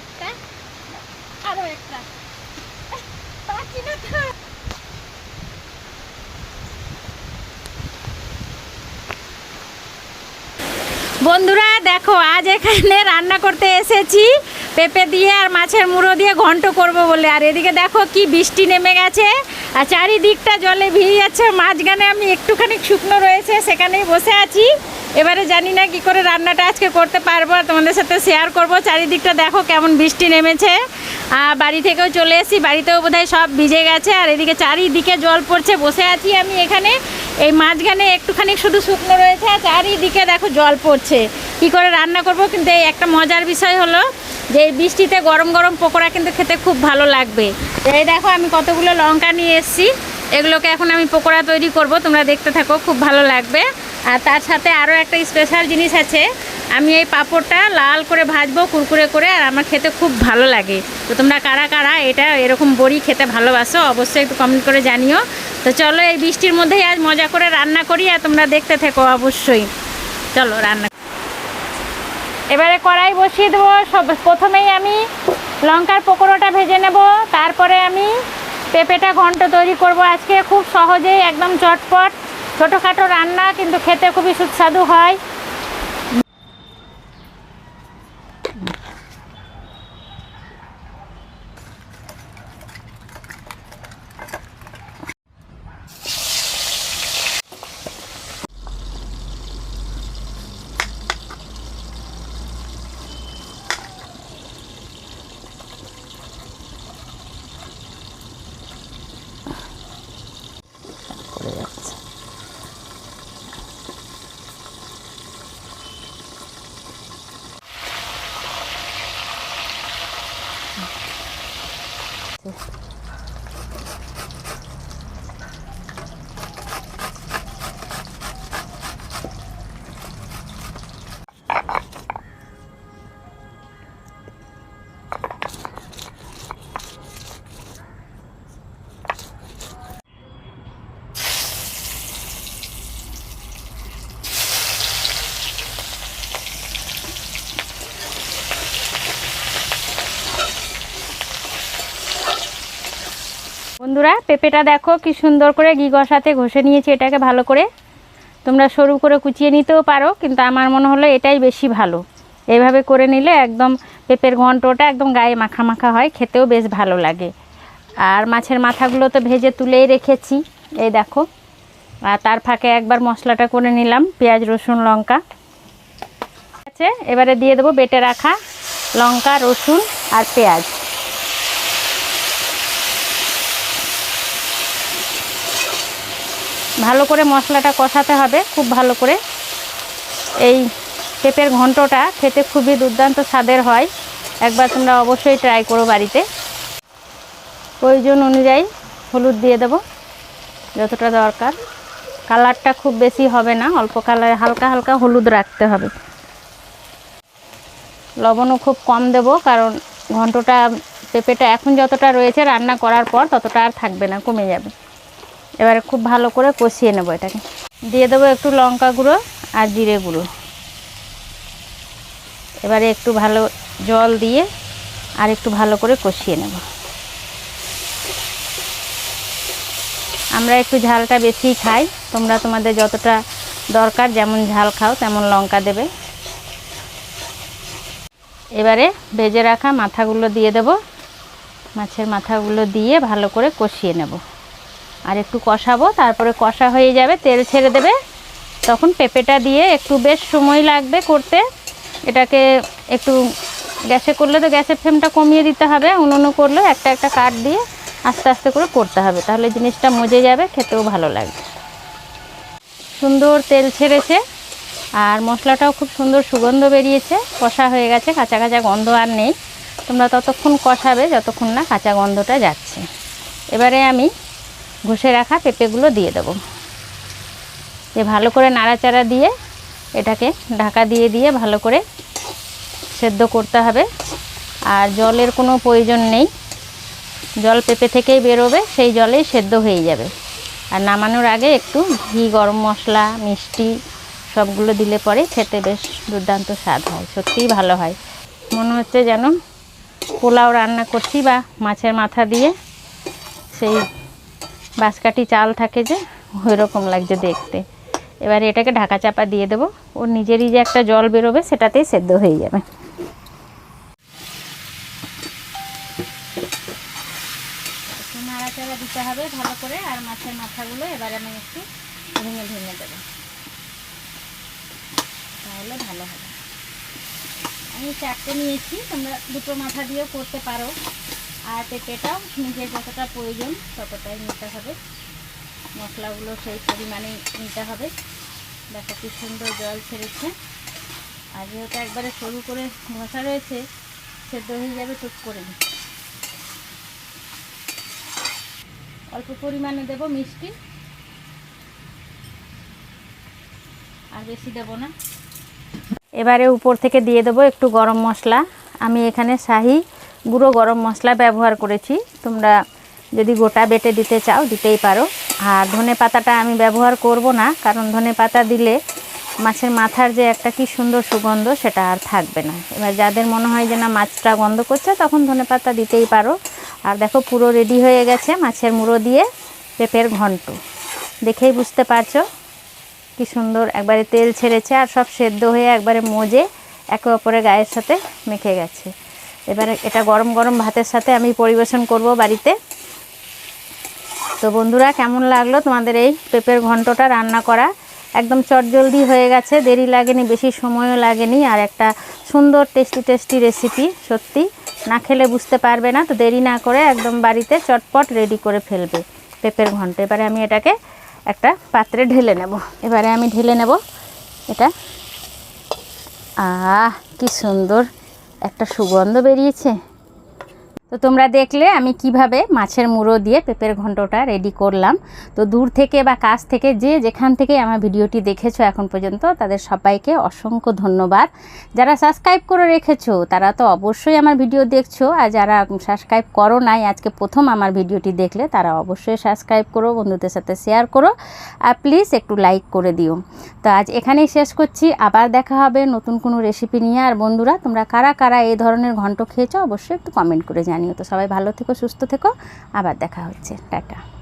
একটা। আরও একটা। না তো। বন্ধুরা, দেখো, আজ এখানে রান্না করতে এসেছি। পেঁপে দিয়ে আর মাছের মুড়ো দিয়ে ঘন্ট করব বলে। আর এদিকে দেখো কি বৃষ্টি নেমে গেছে। আর চারিদিকটা জলে ভিজে যাচ্ছে। মাঝখানে আমি একটুখানি শুকনো রয়েছে, সেখানেই বসে আছি। এবারে জানি না কি করে রান্নাটা আজকে করতে পারব তোমাদের সাথে শেয়ার করব। চারিদিকটা দেখো কেমন বৃষ্টি নেমেছে। আর বাড়ি থেকেও চলে এসেছি, বাড়িতেও বোধহয় সব ভিজে গেছে। আর এদিকে চারিদিকে জল পড়ছে, বসে আছি আমি এখানে। এই মাঝখানে একটুখানি শুধু শুকনো রয়েছে, আর চারিদিকে দেখো জল পড়ছে। কি করে রান্না করব কিন্তু এই একটা মজার বিষয় হলো যে এই বৃষ্টিতে গরম গরম পকোড়া কিন্তু খেতে খুব ভালো লাগবে। এই দেখো, আমি কতগুলো লঙ্কা নিয়ে এসেছি। এগুলোকে এখন আমি পকোড়া তৈরি করব, তোমরা দেখতে থাকো, খুব ভালো লাগবে। আর তার সাথে আরও একটা স্পেশাল জিনিস আছে, আমি এই পাঁপড়টা লাল করে ভাজবো, কুরকুরে করে, আর আমার খেতে খুব ভালো লাগে। তো তোমরা কারা কারা এটা এরকম বড়ি খেতে ভালোবাসো, অবশ্যই একটু কমেন্ট করে জানিও। তো চলো, এই বৃষ্টির মধ্যেই আজ মজা করে রান্না করি, আর তোমরা দেখতে থেকো অবশ্যই। চলো, রান্না এবারে কড়াই বসিয়ে দেবো, সব প্রথমেই আমি লঙ্কার পকোড়াটা ভেজে নেব। তারপরে আমি পেঁপেটা ঘন্ট তৈরি করব আজকে। খুব সহজেই, একদম চটপট। ছোটোখাটো রান্না, কিন্তু খেতে খুবই সুস্বাদু হয়। 对 বন্ধুরা, পেঁপেটা দেখো কি সুন্দর করে ঘি ঘষাতে ঘষে নিয়েছি এটাকে ভালো করে। তোমরা সরু করে কুচিয়ে নিতেও পারো, কিন্তু আমার মনে হলো এটাই বেশি ভালো। এইভাবে করে নিলে একদম পেঁপের ঘন্টটা একদম গায়ে মাখা মাখা হয়, খেতেও বেশ ভালো লাগে। আর মাছের মাথাগুলো তো ভেজে তুলেই রেখেছি, এই দেখো। আর তার ফাঁকে একবার মশলাটা করে নিলাম, পেঁয়াজ, রসুন, লঙ্কা। আছে, এবারে দিয়ে দেবো বেটে রাখা লঙ্কা, রসুন আর পেঁয়াজ। ভালো করে মশলাটা কষাতে হবে, খুব ভালো করে। এই পেঁপের ঘন্টটা খেতে খুবই দুর্দান্ত স্বাদের হয়, একবার তোমরা অবশ্যই ট্রাই করো বাড়িতে। প্রয়োজন অনুযায়ী হলুদ দিয়ে দেবো, যতটা দরকার। কালারটা খুব বেশি হবে না, অল্প কালার হালকা হালকা হলুদ রাখতে হবে। লবণও খুব কম দেব, কারণ ঘন্টটা, পেঁপেটা এখন যতটা রয়েছে রান্না করার পর ততটা আর থাকবে না, কমে যাবে। এবারে খুব ভালো করে কষিয়ে নেব এটাকে। দিয়ে দেবো একটু লঙ্কা গুঁড়ো আর জিরে গুঁড়ো। এবারে একটু ভালো জল দিয়ে আর একটু ভালো করে কষিয়ে নেব। আমরা একটু ঝালটা বেশি খাই, তোমরা তোমাদের যতটা দরকার যেমন ঝাল খাও তেমন লঙ্কা দেবে। এবারে ভেজে রাখা মাথাগুলো দিয়ে দেব। মাছের মাথাগুলো দিয়ে ভালো করে কষিয়ে নেব। আর একটু কষাবো, তারপরে কষা হয়ে যাবে, তেল ছেড়ে দেবে। তখন পেঁপেটা দিয়ে একটু বেশ সময় লাগবে করতে। এটাকে একটু গ্যাসে করলে তো গ্যাসের ফ্লেমটা কমিয়ে দিতে হবে, উনুনে করলে একটা একটা কাঠ দিয়ে আস্তে আস্তে করে করতে হবে। তাহলে জিনিসটা মজে যাবে, খেতেও ভালো লাগবে। সুন্দর তেল ছেড়েছে, আর মশলাটাও খুব সুন্দর সুগন্ধ বেরিয়েছে। কষা হয়ে গেছে, কাঁচা কাঁচা গন্ধ আর নেই। তোমরা ততক্ষণ কষাবে, যতক্ষণ না কাঁচা গন্ধটা যাচ্ছে। এবারে আমি ঘষে রাখা পেঁপেগুলো দিয়ে দেবো। যে ভালো করে নাড়াচাড়া দিয়ে এটাকে ঢাকা দিয়ে দিয়ে ভালো করে সেদ্ধ করতে হবে। আর জলের কোনো প্রয়োজন নেই। জল পেঁপে থেকেই বেরোবে, সেই জলেই সেদ্ধ হয়ে যাবে। আর নামানোর আগে একটু ঘি, গরম মশলা, মিষ্টি সবগুলো দিলে পরে খেতে বেশ দুর্দান্ত স্বাদ হয়, সত্যিই ভালো হয়। মনে হচ্ছে যেন পোলাও রান্না করছি বা মাছের মাথা দিয়ে, সেই বাঁশকাঠি চাল থাকে যে ওই রকম লাগছে দেখতে। এবার এটাকে ঢাকা চাপা দিয়ে দেবো। ওর নিজেরই যে একটা জল বেরোবে, সেটাতেই সেদ্ধ হয়ে যাবে। একটু দিতে হবে ভালো করে, আর মাছের মাথাগুলো এবার আমি একটু ভেঙে দেবো। তাহলে ভালো হবে। আমি চারটে নিয়েছি, তোমরা দুটো মাথা দিয়েও করতে পারো। আর পেঁপেটাও নিজের যতটা প্রয়োজন ততটাই নিতে হবে। মশলাগুলো সেই পরিমাণে নিতে হবে। দেখো কি সুন্দর জল ছেড়েছে। আর যেহেতু একবারে সরু করে ঘষা রয়েছে, সেদ্ধ হয়ে যাবে টুক করে। অল্প পরিমাণে দেব মিষ্টি। আর বেশি দেব না। এবারে উপর থেকে দিয়ে দেবো একটু গরম মশলা। আমি এখানে শাহি গুঁড়ো গরম মশলা ব্যবহার করেছি। তোমরা যদি গোটা বেটে দিতে চাও, দিতেই পারো। আর ধনে পাতাটা আমি ব্যবহার করব না, কারণ ধনে পাতা দিলে মাছের মাথার যে একটা কি সুন্দর সুগন্ধ, সেটা আর থাকবে না। এবার যাদের মনে হয় যে না, মাছটা গন্ধ করছে, তখন ধনে পাতা দিতেই পারো। আর দেখো, পুরো রেডি হয়ে গেছে মাছের মুড়ো দিয়ে পেঁপের ঘন্ট। দেখেই বুঝতে পারছ কি সুন্দর একবারে তেল ছেড়েছে, আর সব সেদ্ধ হয়ে একবারে মজে একে অপরের গায়ের সাথে মেখে গেছে। এবারে এটা গরম গরম ভাতের সাথে আমি পরিবেশন করব বাড়িতে। তো বন্ধুরা, কেমন লাগল তোমাদের এই পেঁপের ঘন্টটা রান্না করা? একদম চটজলদি হয়ে গেছে, দেরি লাগেনি, বেশি সময়ও লাগেনি, আর একটা সুন্দর টেস্টি টেস্টি রেসিপি সত্যি। না খেলে বুঝতে পারবে না, তো দেরি না করে একদম বাড়িতে চটপট রেডি করে ফেলবে পেঁপের ঘন্ট। এবারে আমি এটাকে একটা পাত্রে ঢেলে নেব। এবারে আমি ঢেলে নেব এটা। আহ, কি সুন্দর। একটা সুগন্ধ বেরিয়েছে। তো তোমরা দেখলে আমি কীভাবে মাছের মুড়ো দিয়ে পেঁপের ঘন্টটা রেডি করলাম। তো দূর থেকে বা কাছ থেকে যে যেখান থেকে আমার ভিডিওটি দেখেছ এখন পর্যন্ত, তাদের সবাইকে অসংখ্য ধন্যবাদ। যারা সাবস্ক্রাইব করে রেখেছো, তারা তো অবশ্যই আমার ভিডিও দেখছ। আর যারা সাবস্ক্রাইব করো নাই, আজকে প্রথম আমার ভিডিওটি দেখলে, তারা অবশ্যই সাবস্ক্রাইব করো, বন্ধুদের সাথে শেয়ার করো। আর প্লিজ একটু লাইক করে দিও। তো আজ এখানেই শেষ করছি। আবার দেখা হবে নতুন কোনো রেসিপি নিয়ে। আর বন্ধুরা, তোমরা কারা কারা এই ধরনের ঘন্ট খেয়েছো, অবশ্যই একটু কমেন্ট করে জানিও। তো সবাই ভালো থেকো সুস্থ থেকো। আবার দেখা হচ্ছে। টাটা।